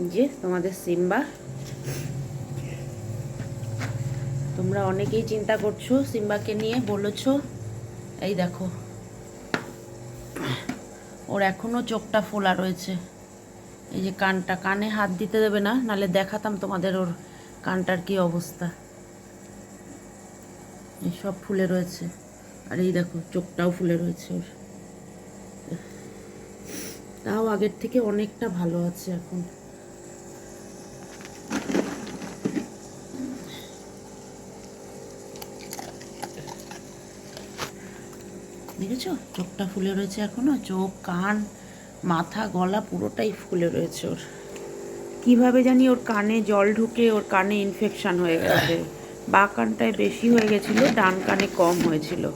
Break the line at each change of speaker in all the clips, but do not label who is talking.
যে, তোমাদের সিম্বা। তোমরা অনেকেই চিন্তা করছ সিম্বাকে নিয়ে, বলেছ। এই দেখো। ওর এখনও চোখটা ফোলা রয়েছে। এই যে কানটা, কানে হাত দিতে দেবে না, নালে দেখাতাম তোমাদের ওর কানটার কি অবস্থা। সব ফুলে রয়েছে। আর এই দেখো, চোখটাও ফুলে রয়েছে ওর। তাও আগের থেকে অনেকটা ভালো আছে এখন। দেখেছ? চোখটা ফুলে রয়েছে এখনও, চোখ, কান, মাথা, গলা পুরোটাই ফুলে রয়েছে ওর। কীভাবে জানি ওর কানে জল ঢুকে, ওর কানে ইনফেকশন হয়ে গেছে। বা কানটায় বেশি হয়ে গেছিল, ডান কানে কম হয়েছিল।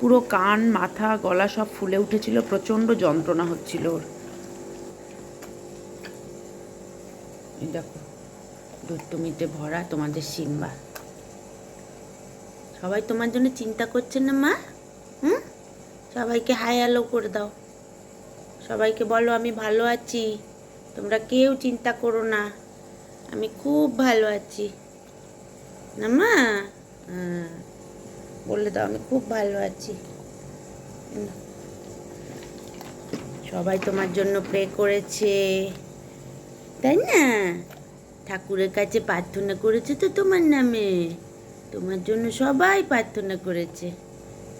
পুরো কান, মাথা, গলা সব ফুলে উঠেছিল, প্রচণ্ড যন্ত্রণা হচ্ছিল ওর। দেখো দুষ্টুমিতে ভরা তোমাদের সিম্বা। সবাই তোমার জন্য চিন্তা করছে না, মা? হুম? সবাইকে হাই হ্যালো করে দাও। সবাইকে বলো আমি ভালো আছি। তোমরা কেউ চিন্তা করো না। আমি খুব ভালো আছি। না মা হ্যাঁ বলে দাও আমি খুব ভালো আছি। সবাই তোমার জন্য প্রে করেছে। তাই না? ঠাকুরের কাছে প্রার্থনা করেছে তো তোমার নামে। তোমার জন্য সবাই প্রার্থনা করেছে।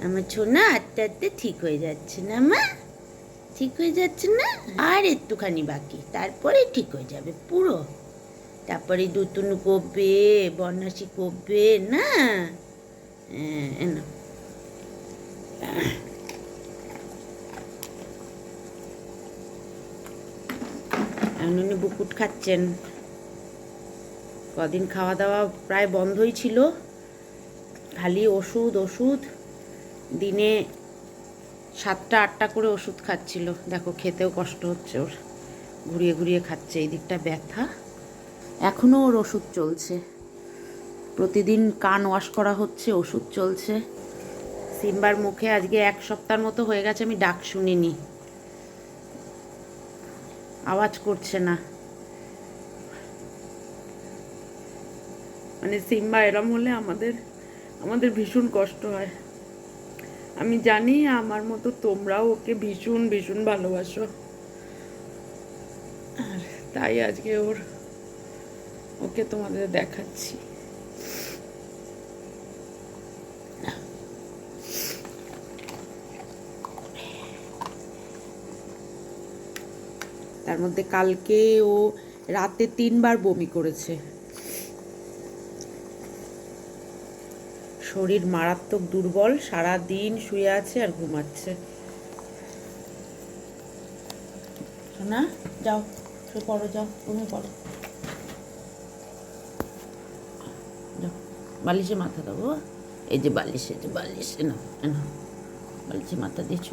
আমার ছোনা আস্তে আস্তে ঠিক হয়ে যাচ্ছে না মা? ঠিক হয়ে যাচ্ছে না? আর একটুখানি বাকি তারপরে ঠিক হয়ে যাবে পুরো। তারপরে দুতুনু করবে বন্যাসী করবে না? হ্যাঁ, এ উনি বুকুট খাচ্ছেন। কদিন খাওয়া দাওয়া প্রায় বন্ধই ছিল। খালি ওষুধ ওষুধ। দিনে সাতটা, আটটা করে ওষুধ খাচ্ছিল। দেখো, খেতেও কষ্ট হচ্ছে ওর। ঘুরিয়ে ঘুরিয়ে খাচ্ছে, এই দিকটা ব্যথা। এখনও ওর ওষুধ চলছে। প্রতিদিন কান ওয়াশ করা হচ্ছে, ওষুধ চলছে। সিম্বার মুখে আজকে এক সপ্তাহের মতো হয়ে গেছে, আমি ডাক শুনিনি। আওয়াজ করছে না। মানে সিম্বা এরম হলে আমাদের আমাদের ভীষণ কষ্ট হয়। আমি জানি আমার মতো তোমরাও ওকে ভীষণ ভীষণ ভালোবাসো। আর তাই আজকে ওর, ওকে তোমাদের দেখাচ্ছি। তার মধ্যে কালকে ও রাতে তিনবার বমি করেছে। শরীর মারাত্মক দুর্বল সারা দিন শুয়ে আছে আর ঘুমাচ্ছে। না যাও, শুয়ে পড়ো, যাও তুমি পড়ো। যাও বালিশে মাথা দেবো এই যে বালিশ এই যে বালিশ নাও বালিশে মাথা দিয়েছ।